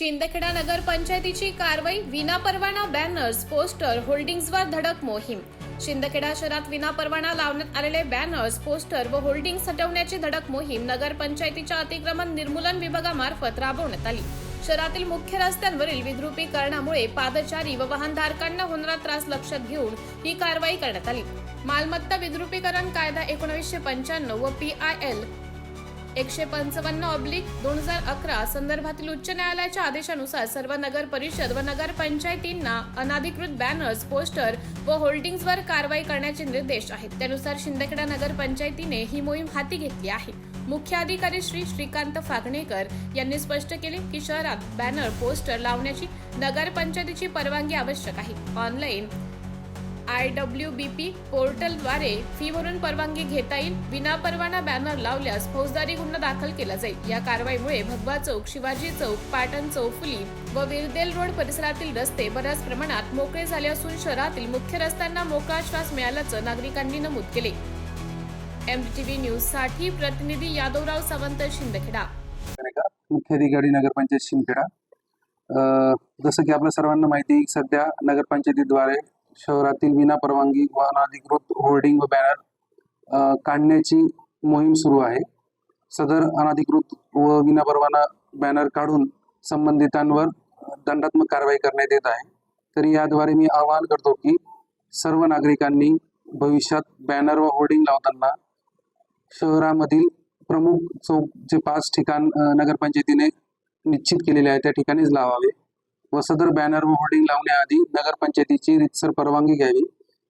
शिंदखेडा नगर पंचायतीची कारवाई विनापरवाना banners poster होल्डिंग्जवर धडक मोहीम. शिंदखेडा शहरात विनापरवाना लावण्यात आलेले बॅनर्स पोस्टर व होल्डिंग्स हटवण्याची धडक मोहीम नगर पंचायतीच्या अतिक्रमण निर्मूलन विभागामार्फत राबवण्यात आली. शहरातील मुख्य रस्त्यांवरील विद्रुपीकरणामुळे पादचारी व वाहनधारकांना होणारा त्रास लक्षात घेऊन ही कारवाई करण्यात आली. मालमत्ता विद्रुपीकरण कायदा एकोणीसशे पंच्याण्णव व पी आय एल एकशे पंचावन्न ऑब्लिक दोन हजार अकरा संदर्भातील उच्च न्यायालयाच्या आदेशानुसार सर्व नगर परिषद व नगर पंचायतींना अनाधिकृत बॅनर्स पोस्टर व होल्डिंग्जवर कारवाई करण्याचे निर्देश आहेत. त्यानुसार शिंदखेडा नगर पंचायतीने ही मोहीम हाती घेतली आहे. मुख्य अधिकारी श्री श्रीकांत फागणेकर यांनी स्पष्ट केले की शहरात बॅनर पोस्टर लावण्याची नगरपंचायतीची परवानगी आवश्यक आहे. Online I W B P पोर्टलद्वारे फी भरून परवानगी घेता येईल. विनापरवाना बॅनर लावल्यास फौजदारी गुन्हा दाखल केला जाईल. या कारवाईमुळे भगवा चौक शिवाजी चौक पाटण चौफुली व विरदेल रोड परिसरातील रस्ते बऱ्याच प्रमाणात मोकळे झाले असून शहरातील मुख्य रस्त्यांना मोकळा श्वास मिळाल्याचं नागरिकांनी नमूद केले. एमटीव्ही न्यूजसाठी प्रतिनिधी यादवराव सावंत शिंदखेडा. मुख्याधिकारी नगरपंचायत शिंदखेडा. जसं की आपल्या सर्वांना माहिती सध्या नगरपंचायतीद्वारे शहरातील विनापरवानगी व अनधिकृत होर्डिंग व बॅनर काढण्याची मोहीम सुरू आहे. सदर अनधिकृत व विनापरवाना बॅनर काढून संबंधितांवर दंडात्मक कारवाई करण्यात येत आहे. तरी याद्वारे मी आवाहन करतो की सर्व नागरिकांनी भविष्यात बॅनर व होर्डिंग लावताना शहरामधील प्रमुख चौक जे पाच ठिकाण नगरपंचायतीने निश्चित केलेले आहे त्या ठिकाणीच लावावे. व सदर बॅनर व होर्डिंग लावण्याआधी नगरपंचायतीची रितसर परवानगी घ्यावी.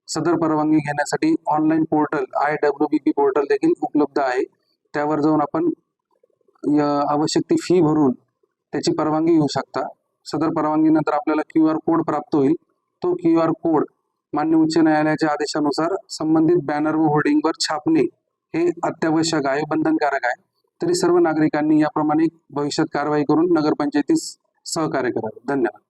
सदर परवानगी घेण्यासाठी online portal I W B P portal देखील उपलब्ध आहे. त्यावर जाऊन आपण आवश्यक ती फी भरून त्याची परवानगी घेऊ शकता. सदर परवानगीनंतर आपल्याला क्यू आर कोड प्राप्त होईल. तो क्यू आर कोड मान्य उच्च न्यायालयाच्या आदेशानुसार संबंधित बॅनर व होर्डिंगवर छापणे हे अत्यावश्यक आहे बंधनकारक आहे. तरी सर्व नागरिकांनी याप्रमाणे भविष्यात कारवाई करून नगरपंचायतीस सहकार्य करावे. धन्यवाद.